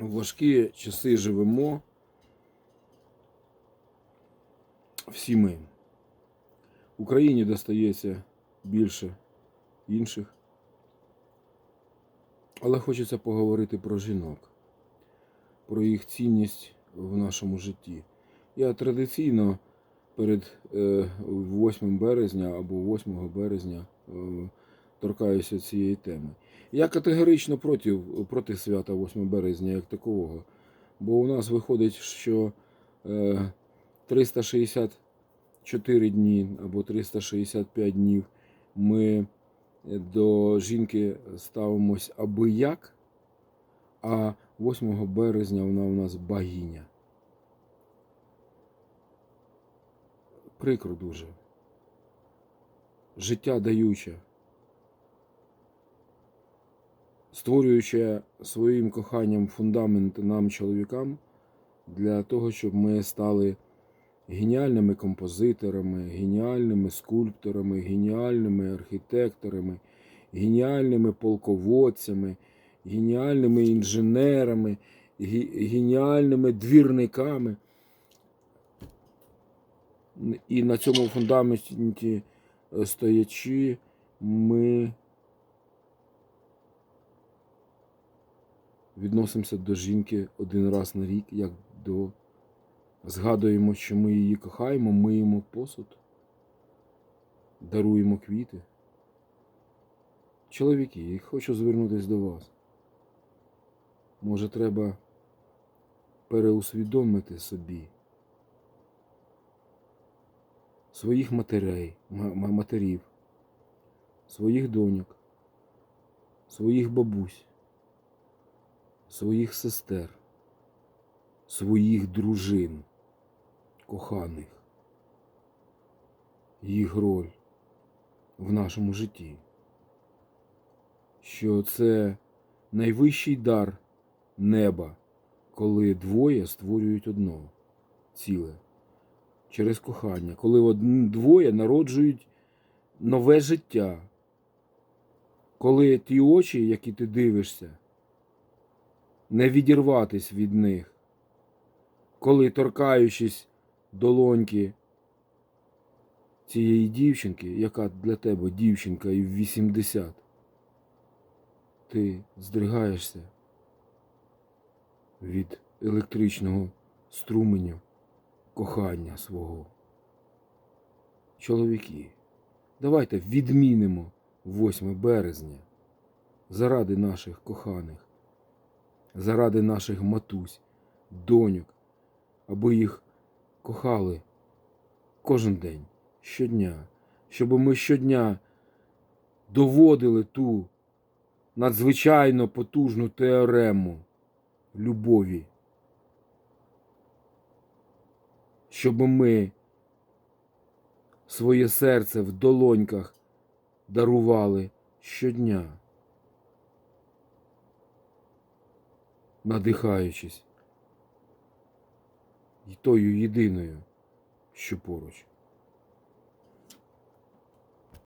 В важкі часи живемо. Всі ми. Україні достається більше інших. Але хочеться поговорити про жінок, про їх цінність в нашому житті. Я традиційно перед е, 8 березня або 8 березня е, торкаюся цієї теми. Я категорично проти, проти свята 8 березня як такового. Бо у нас виходить, що е, 364 дні або 365 днів ми до жінки ставимось аби як, а 8 березня вона у нас богиня. Прикро дуже. Життя даюче. Створюючи своїм коханням фундамент нам, чоловікам, для того, щоб ми стали геніальними композиторами, геніальними скульпторами, геніальними архітекторами, геніальними полководцями, геніальними інженерами, геніальними двірниками. І на цьому фундаменті стоячи, ми відносимося до жінки один раз на рік, як до згадуємо, що ми її кохаємо, миємо посуд, даруємо квіти. Чоловіки, я хочу звернутися до вас. Може, треба переусвідомити собі своїх матерей, ма- ма- матерів, своїх доньок, своїх бабусь, своїх сестер, своїх дружин, коханих, їх роль в нашому житті. Що це найвищий дар неба, коли двоє створюють одно ціле через кохання, коли двоє народжують нове життя, коли ті очі, які ти дивишся, не відірватись від них, коли торкаючись долоньки цієї дівчинки, яка для тебе дівчинка і в 80, ти здригаєшся від електричного струменю кохання свого. Чоловіки, давайте відмінимо 8 березня заради наших коханих, заради наших матусь, доньок, аби їх кохали кожен день, щодня, щоб ми щодня доводили ту надзвичайно потужну теорему любові. Щоб ми своє серце в долоньках дарували щодня, надихаючись й тою єдиною, що поруч.